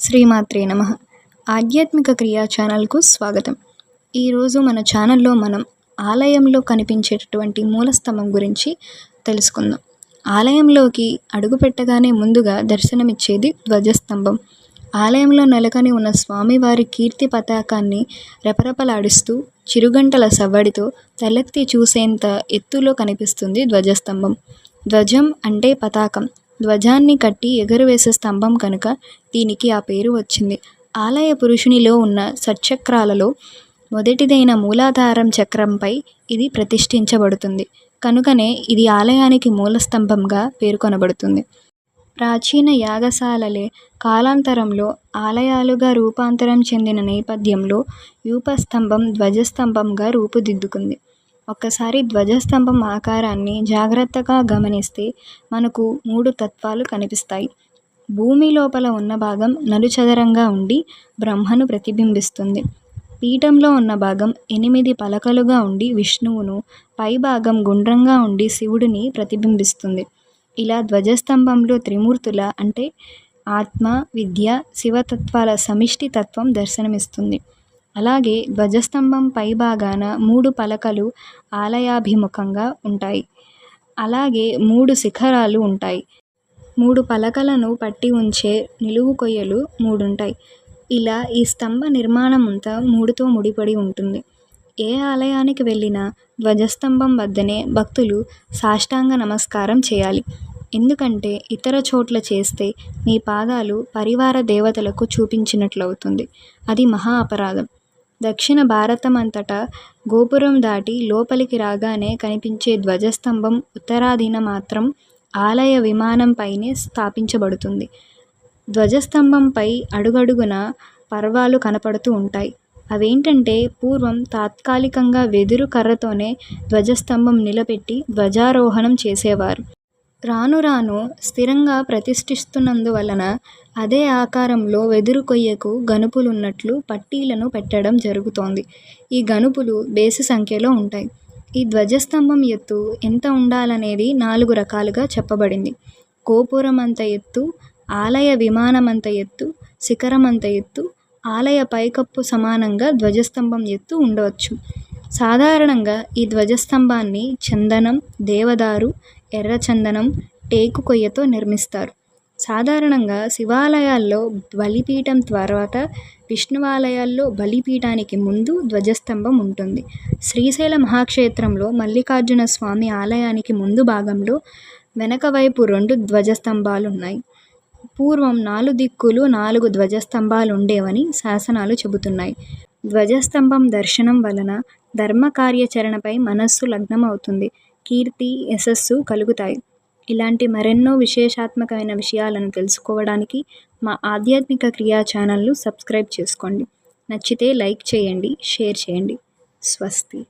శ్రీమాత్రే నమ. ఆధ్యాత్మిక క్రియా ఛానల్కు స్వాగతం. ఈరోజు మన ఛానల్లో మనం ఆలయంలో కనిపించేటటువంటి మూలస్తంభం గురించి తెలుసుకుందాం. ఆలయంలోకి అడుగు పెట్టగానే ముందుగా దర్శనమిచ్చేది ధ్వజస్తంభం. ఆలయంలో నెలకొని ఉన్న స్వామివారి కీర్తి పతాకాన్ని రెపరెపలాడిస్తూ చిరుగంటల సవ్వడితో తలెత్తి చూసేంత ఎత్తులో కనిపిస్తుంది ధ్వజస్తంభం. ధ్వజం అంటే పతాకం. ధ్వజాన్ని కట్టి ఎగురవేసే స్తంభం కనుక దీనికి ఆ పేరు వచ్చింది. ఆలయ పురుషునిలో ఉన్న సచక్రాలలో మొదటిదైన మూలాధారం చక్రంపై ఇది ప్రతిష్ఠించబడుతుంది. కనుకనే ఇది ఆలయానికి మూలస్తంభంగా పేర్కొనబడుతుంది. ప్రాచీన యాగశాలలే కాలాంతరంలో ఆలయాలుగా రూపాంతరం చెందిన నేపథ్యంలో యూపస్తంభం ధ్వజస్తంభంగా రూపుదిద్దుకుంది. ఒక్కసారి ధ్వజస్తంభం ఆకారాన్ని జాగ్రత్తగా గమనిస్తే మనకు మూడు తత్వాలు కనిపిస్తాయి. భూమి లోపల ఉన్న భాగం నలుచదరంగా ఉండి బ్రహ్మను ప్రతిబింబిస్తుంది. పీఠంలో ఉన్న భాగం ఎనిమిది పలకలుగా ఉండి విష్ణువును పైభాగం గుండ్రంగా ఉండి శివుడిని ప్రతిబింబిస్తుంది. ఇలా ధ్వజస్తంభంలో త్రిమూర్తుల అంటే ఆత్మ విద్య శివతత్వాల సమిష్టి తత్వం దర్శనమిస్తుంది. అలాగే ధ్వజస్తంభం పైభాగాన మూడు పలకలు ఆలయాభిముఖంగా ఉంటాయి. అలాగే మూడు శిఖరాలు ఉంటాయి. మూడు పలకలను పట్టి ఉంచే నిలువు కొయ్యలు మూడుంటాయి. ఇలా ఈ స్తంభ నిర్మాణం అంతా మూడుతో ముడిపడి ఉంటుంది. ఏ ఆలయానికి వెళ్ళినా ధ్వజస్తంభం వద్దనే భక్తులు సాష్టాంగ నమస్కారం చేయాలి. ఎందుకంటే ఇతర చోట్ల చేస్తే మీ పాదాలు పరివార దేవతలకు చూపించినట్లవుతుంది. అది మహా అపరాధం. దక్షిణ భారతమంతటా గోపురం దాటి లోపలికి రాగానే కనిపించే ధ్వజస్తంభం ఉత్తరాదిన మాత్రం ఆలయ విమానంపైనే స్థాపించబడుతుంది. ధ్వజస్తంభంపై అడుగడుగున పర్వాలు కనపడుతూ ఉంటాయి. అవేంటంటే పూర్వం తాత్కాలికంగా వెదురు కర్రతోనే ధ్వజస్తంభం నిలబెట్టి ధ్వజారోహణం చేసేవారు. రాను రాను స్థిరంగా ప్రతిష్ఠిస్తున్నందువలన అదే ఆకారంలో వెదురు కొయ్యకు గనుపులున్నట్లు పట్టీలను పెట్టడం జరుగుతోంది. ఈ గనుపులు బేసి సంఖ్యలో ఉంటాయి. ఈ ధ్వజస్తంభం ఎత్తు ఎంత ఉండాలనేది నాలుగు రకాలుగా చెప్పబడింది. గోపురం అంత ఎత్తు ఆలయ విమానమంత ఎత్తు శిఖరమంత ఎత్తు ఆలయ పైకప్పు సమానంగా ధ్వజస్తంభం ఎత్తు ఉండవచ్చు. సాధారణంగా ఈ ధ్వజస్తంభాన్ని చందనం దేవదారు ఎర్రచందనం టేకు కొయ్యతో నిర్మిస్తారు. సాధారణంగా శివాలయాల్లో బలిపీఠం తర్వాత విష్ణువాలయాల్లో బలిపీఠానికి ముందు ధ్వజస్తంభం ఉంటుంది. శ్రీశైల మహాక్షేత్రంలో మల్లికార్జున స్వామి ఆలయానికి ముందు భాగంలో వెనక వైపు రెండు ధ్వజస్తంభాలు ఉన్నాయి పూర్వం నాలుగు దిక్కులు నాలుగు ధ్వజస్తంభాలు ఉండేవని శాసనాలు చెబుతున్నాయి. ధ్వజస్తంభం దర్శనం వలన ధర్మ కార్యాచరణపై మనస్సు లగ్నమవుతుంది. కీర్తి యశస్సు కలుగుతాయి. ఇలాంటి మరెన్నో విశేషాత్మకమైన విషయాలను తెలుసుకోవడానికి మా ఆధ్యాత్మిక క్రియా ఛానల్ను సబ్స్క్రైబ్ చేసుకోండి. నచ్చితే లైక్ చేయండి షేర్ చేయండి. స్వస్తి.